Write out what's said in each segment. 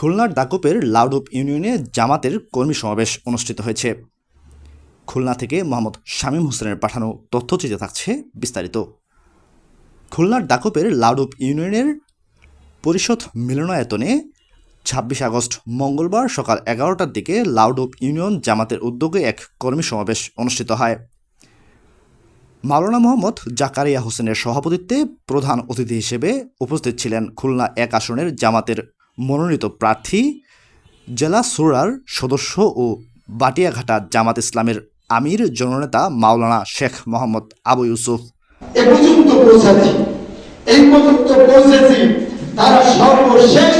খুলনার দাকুপের লাউডুপ ইউনিয়নে জামাতের কর্মী সমাবেশ অনুষ্ঠিত হয়েছে। খুলনা থেকে মোহাম্মদ শামীম হোসেনের পাঠানো তথ্যচিত্রে থাকছে বিস্তারিত। খুলনার দাকুপের লাউডুপ ইউনিয়নের পরিষদ মিলনায়তনে ছাব্বিশ আগস্ট মঙ্গলবার সকাল এগারোটার দিকে লাউডুপ ইউনিয়ন জামাতের উদ্যোগে এক কর্মী সমাবেশ অনুষ্ঠিত হয়। মাওলানা মোহাম্মদ জাকারিয়া হোসেনের সভাপতিত্বে প্রধান অতিথি হিসেবে উপস্থিত ছিলেন খুলনা এক আসনের জামাতের মনোনীত প্রার্থী জেলা সুরার সদস্য ও বাটিয়াঘাটা জামাত ইসলামের আমির জননেতা মাওলানা শেখ মোহাম্মদ আবু ইউসুফ। এ পর্যন্ত পৌঁছাচ্ছি এই পর্যন্ত পৌঁছেছি। তারা সর্বশেষ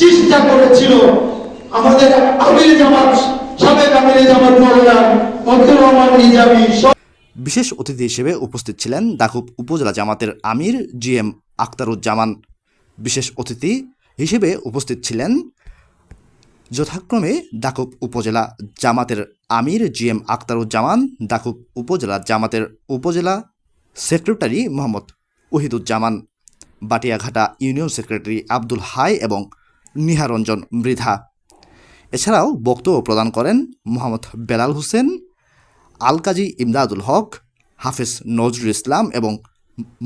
চেষ্টা করেছিল আমাদের আমির জামাত সাবেক আমির জামাত রহমান নিজামী বিশেষ অতিথি হিসেবে উপস্থিত ছিলেন দাকুব উপজেলা জামাতের আমির জি এম আক্তারুজ্জামান বিশেষ অতিথি হিসেবে উপস্থিত ছিলেন যথাক্রমে দাকুব উপজেলা জামাতের আমির জি এম আক্তারুজ্জামান দাকুব উপজেলা জামাতের উপজেলা secretary Mohammad Wahiduzzaman, Batiaghata union secretary Abdul Hai এবং নিহারঞ্জন মৃধা। এছাড়াও বক্তব্য প্রদান করেন মোহাম্মদ বেলাল হোসেন আল কাজী ইমদাদুল হক, হাফেজ নজরুল ইসলাম এবং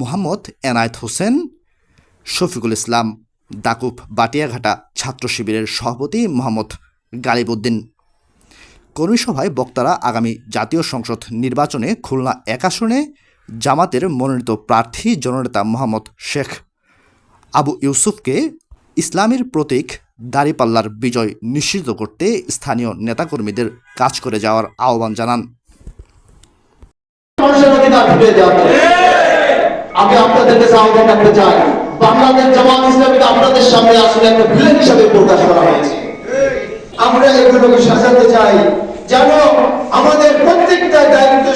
মোহাম্মদ এনায়েত হোসেন, শফিকুল ইসলাম দাকুব বাটিয়াঘাটা ছাত্র শিবিরের সভাপতি মোহাম্মদ গালিবউদ্দিন। কর্মী সভায় বক্তারা আগামী জাতীয় সংসদ নির্বাচনে খুলনা এক আসনে, জামাতের মনোনীত প্রার্থী জননেতা মোহাম্মদ শেখ আবু ইউসুফকে ইসলামের প্রতীক দাঁড়িপাল্লার বিজয় নিশ্চিত করতে স্থানীয় নেতাকর্মীদের কাজ করে যাওয়ার আহ্বান জানান। আমি আপনাদের কাছে আহ্বান চাই, বাংলাদেশ জামাত আপনাদের সামনে আসলে একটা ভিলেন হিসাবে প্রকাশ করা হয়েছে। আমরা এগুলোকে সাজাতে চাই। যেন আমাদের প্রত্যেকটা দায়িত্ব